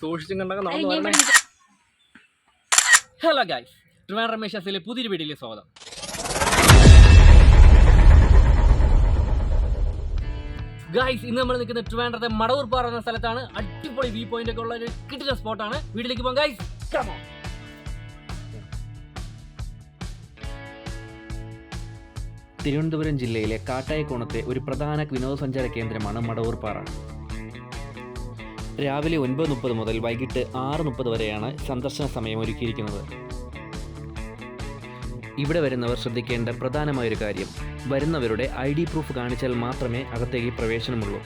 സൂക്ഷിച്ചും കണ്ടൊക്കെ നടന്നു hello guys ട്രിവാൻ രമേശ് അസിലെ പുതിയൊരു വീഡിയോയിലേക്ക് സ്വാഗതം. ഗൈസ് ഇന്ന് നമ്മൾ നിൽക്കുന്ന ട്രിവാൻഡ്രത്തെ മടവൂർ പാറ എന്ന സ്ഥലത്താണ്. അടിപൊളി വ്യൂ പോയിന്റ് ഒക്കെ ഉള്ള ഒരു കിട്ടുന്ന സ്പോട്ടാണ് വീട്ടിലേക്ക് പോകാം ഗൈസ് തിരുവനന്തപുരം ജില്ലയിലെ കാട്ടായക്കോണത്തെ ഒരു പ്രധാന വിനോദസഞ്ചാര കേന്ദ്രമാണ് മടവൂർപ്പാറ രാവിലെ ഒൻപത് മുപ്പത് മുതൽ വൈകിട്ട് ആറ് മുപ്പത് വരെയാണ് സന്ദർശന സമയം ഒരുക്കിയിരിക്കുന്നത് ഇവിടെ വരുന്നവർ ശ്രദ്ധിക്കേണ്ട പ്രധാനമായൊരു കാര്യം വരുന്നവരുടെ ഐ ഡി പ്രൂഫ് കാണിച്ചാൽ മാത്രമേ അകത്തേക്ക് പ്രവേശനമുള്ളൂ.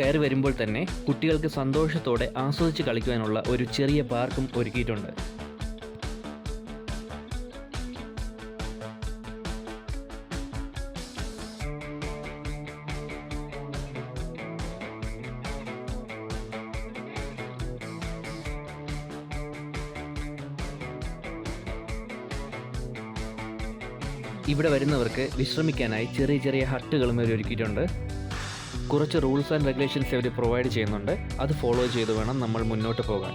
കയറി വരുമ്പോൾ തന്നെ കുട്ടികൾക്ക് സന്തോഷത്തോടെ ആസ്വദിച്ച് കളിക്കുവാനുള്ള ഒരു ചെറിയ പാർക്കും ഒരുക്കിയിട്ടുണ്ട്. ഇവിടെ വരുന്നവർക്ക് വിശ്രമിക്കാനായി ചെറിയ ചെറിയ ഹട്ടുകളും ഒരുക്കിയിട്ടുണ്ട് കുറച്ച് റൂൾസ് ആൻഡ് റെഗുലേഷൻസ് അവർ പ്രൊവൈഡ് ചെയ്യുന്നുണ്ട്. അത് ഫോളോ ചെയ്ത് വേണം നമ്മൾ മുന്നോട്ട് പോകാൻ.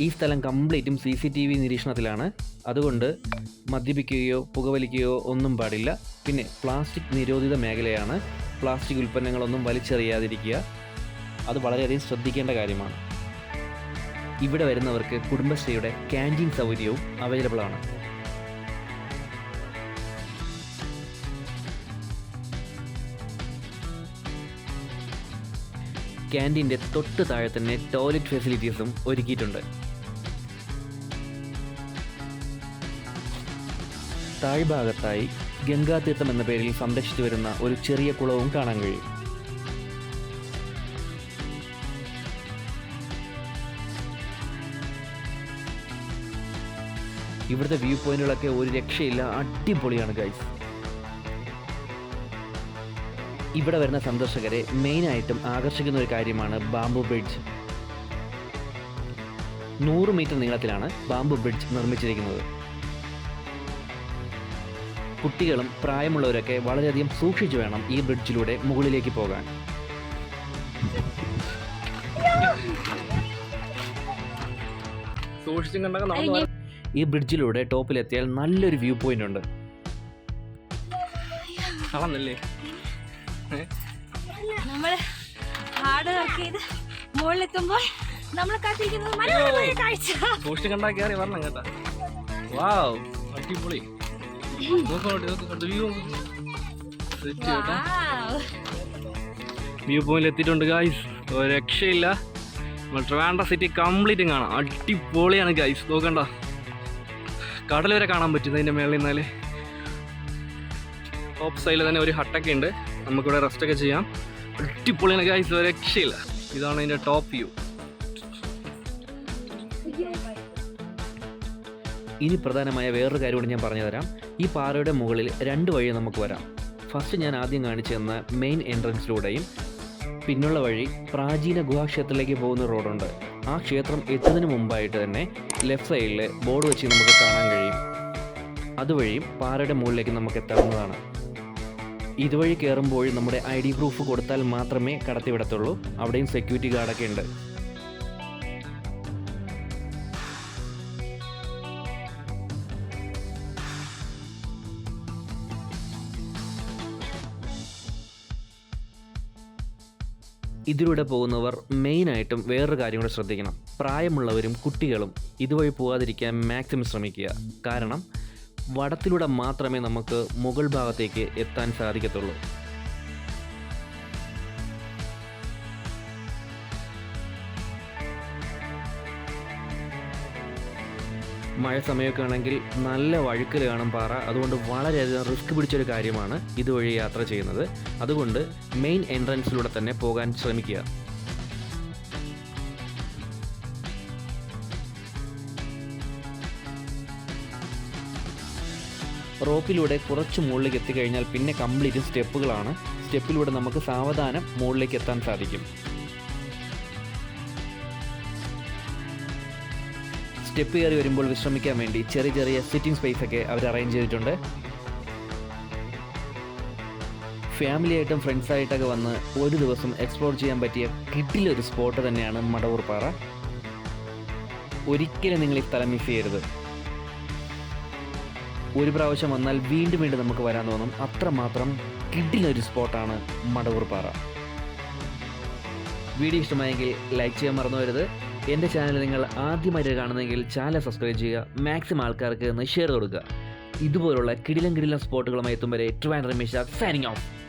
ഈ സ്ഥലം കംപ്ലീറ്റും സി സി ടി വി നിരീക്ഷണത്തിലാണ്. അതുകൊണ്ട് മദ്യപിക്കുകയോ പുകവലിക്കുകയോ ഒന്നും പാടില്ല. പിന്നെ പ്ലാസ്റ്റിക് നിരോധിത മേഖലയാണ്. പ്ലാസ്റ്റിക് ഉൽപ്പന്നങ്ങളൊന്നും വലിച്ചെറിയാതിരിക്കുക. അത് വളരെയധികം ശ്രദ്ധിക്കേണ്ട കാര്യമാണ്. ഇവിടെ വരുന്നവർക്ക് കുടുംബശ്രീയുടെ ക്യാന്റീൻ സൗകര്യവും അവൈലബിൾ ആണ്. ക്യാന്റീന്റെ തൊട്ട് താഴെ തന്നെ ടോയ്ലറ്റ് ഫെസിലിറ്റീസും ഒരുക്കിയിട്ടുണ്ട്. താഴ്ഭാഗത്തായി ഗംഗാതീർത്ഥം എന്ന പേരിൽ സംരക്ഷിച്ചു വരുന്ന ഒരു ചെറിയ കുളവും കാണാൻ കഴിയും. ഇവിടുത്തെ വ്യൂ പോയിന്റുകളൊക്കെ ഒരു രക്ഷയില്ല. അടിപൊളിയാണ് ഗൈസ് ഇവിടെ വരുന്ന സന്ദർശകരെ മെയിനായിട്ടും ആകർഷിക്കുന്ന ഒരു കാര്യമാണ് ബാംബു ബ്രിഡ്ജ് നൂറ് മീറ്റർ നീളത്തിലാണ് ബാംബു ബ്രിഡ്ജ് നിർമ്മിച്ചിരിക്കുന്നത്. കുട്ടികളും പ്രായമുള്ളവരൊക്കെ വളരെയധികം സൂക്ഷിച്ചു വേണം ഈ ബ്രിഡ്ജിലൂടെ മുകളിലേക്ക് പോകാൻ. സൂക്ഷിച്ചും കണ്ടൊക്കെ നടന്നു വരണേ ഈ ബ്രിഡ്ജിലൂടെ ടോപ്പിലെത്തിയാൽ നല്ലൊരു വ്യൂ പോയിന്റ് ഉണ്ട്. കളന്നില്ലേ നമ്മൾ ഹാർഡ് വർക്ക് ചെയ്ത് മുകളിലെത്തുമ്പോൾ നമ്മൾ കാത്തിരിക്കുന്നത് മനോഹരമായ കാഴ്ച. സൂക്ഷിച്ചും കണ്ടാ കയറി വരണം കേട്ടാ. വാവ് അടിപൊളി. വ്യൂ പോയിന്റ് എത്തിയിട്ടുണ്ട് ഗായ്സ് രക്ഷയില്ല. നമ്മൾ ട്രിവാൻഡ്ര സിറ്റി കംപ്ലീറ്റ് കാണാം. അടിപൊളിയാണ് ഗായ്സ് നോക്കണ്ട. കടൽ വരെ കാണാൻ പറ്റും അതിന്റെ മേളിൽ നിന്നാൽ ടോപ്പ് സൈഡിൽ തന്നെ ഒരു ഹട്ടൊക്കെ ഉണ്ട്. നമുക്കിവിടെ റെസ്റ്റ് ഒക്കെ ചെയ്യാം. അടിപൊളിയാണ് ഗൈസ് ഒരു രക്ഷയില്ല ഇതാണ് അതിന്റെ ടോപ്പ് വ്യൂ ഇനി പ്രധാനമായ വേറൊരു കാര്യം കൂടി ഞാൻ പറഞ്ഞു തരാം. ഈ പാറയുടെ മുകളിൽ രണ്ട് വഴി നമുക്ക് വരാം. ഫസ്റ്റ് ഞാൻ ആദ്യം കാണിച്ചു തന്ന മെയിൻ എൻട്രൻസിലൂടെയും പിന്നുള്ള വഴി പ്രാചീന ഗുഹാക്ഷേത്രത്തിലേക്ക് പോകുന്ന റോഡുണ്ട് ആ ക്ഷേത്രം എത്തുന്നതിന് മുമ്പായിട്ട് തന്നെ ലെഫ്റ്റ് സൈഡിൽ ബോർഡ് വെച്ച് നമുക്ക് കാണാൻ കഴിയും. അതുവഴിയും പാറയുടെ മുകളിലേക്ക് നമുക്ക് എത്താവുന്നതാണ്. ഇതുവഴി കയറുമ്പോൾ നമ്മുടെ ഐ ഡി പ്രൂഫ് കൊടുത്താൽ മാത്രമേ കടത്തിവിടത്തുള്ളൂ. അവിടെയും സെക്യൂരിറ്റി ഗാർഡൊക്കെ ഉണ്ട്. ഇതിലൂടെ പോകുന്നവർ മെയിനായിട്ടും വേറൊരു കാര്യം കൂടെ ശ്രദ്ധിക്കണം. പ്രായമുള്ളവരും കുട്ടികളും ഇതുവഴി പോകാതിരിക്കാൻ മാക്സിമം ശ്രമിക്കുക. കാരണം വടത്തിലൂടെ മാത്രമേ നമുക്ക് മുകൾ ഭാഗത്തേക്ക് എത്താൻ സാധിക്കത്തുള്ളൂ. മഴ സമയമൊക്കെ ആണെങ്കിൽ നല്ല വഴുക്കൽ കാണും പാറ. അതുകൊണ്ട് വളരെയധികം റിസ്ക് പിടിച്ചൊരു കാര്യമാണ് ഇതുവഴി യാത്ര ചെയ്യുന്നത്. അതുകൊണ്ട് മെയിൻ എൻട്രൻസിലൂടെ തന്നെ പോകാൻ ശ്രമിക്കുക. റോപ്പിലൂടെ കുറച്ച് മുകളിലേക്ക് എത്തിക്കഴിഞ്ഞാൽ പിന്നെ കംപ്ലീറ്റ് സ്റ്റെപ്പുകളാണ്. സ്റ്റെപ്പിലൂടെ നമുക്ക് സാവധാനം മുകളിലേക്ക് എത്താൻ സാധിക്കും. സ്റ്റെപ്പ് കയറി വരുമ്പോൾ വിശ്രമിക്കാൻ വേണ്ടി ചെറിയ ചെറിയ സിറ്റിംഗ് സ്പേസ് ഒക്കെ അവർ അറേഞ്ച് ചെയ്തിട്ടുണ്ട്. ഫാമിലിയായിട്ടും ഫ്രണ്ട്സായിട്ടൊക്കെ വന്ന് ഒരു ദിവസം എക്സ്പ്ലോർ ചെയ്യാൻ പറ്റിയ കിട്ടിലൊരു സ്പോട്ട് തന്നെയാണ് മടവൂർ പാറ ഒരിക്കലും നിങ്ങൾ ഈ സ്ഥലം മിസ് ചെയ്യരുത്. ഒരു പ്രാവശ്യം വന്നാൽ വീണ്ടും വീണ്ടും നമുക്ക് വരാൻ തോന്നും. അത്രമാത്രം കിഡിലൊരു സ്പോട്ടാണ് മടവൂർ പാറ വീഡിയോ ഇഷ്ടമായെങ്കിൽ ലൈക്ക് ചെയ്യാൻ മറന്നു വരുത് എന്റെ ചാനൽ നിങ്ങൾ ആദ്യമായിട്ട് കാണുന്നെങ്കിൽ ചാനൽ സബ്സ്ക്രൈബ് ചെയ്യുക മാക്സിമം ആൾക്കാർക്ക് ഷെയർ കൊടുക്കുക. ഇതുപോലുള്ള കിടിലം കിടിലം സ്പോട്ടുകളുമായി എത്തും വരെ ട്രിവാൻഡ്രം രമേശ് സൈനിങ് ഓഫ്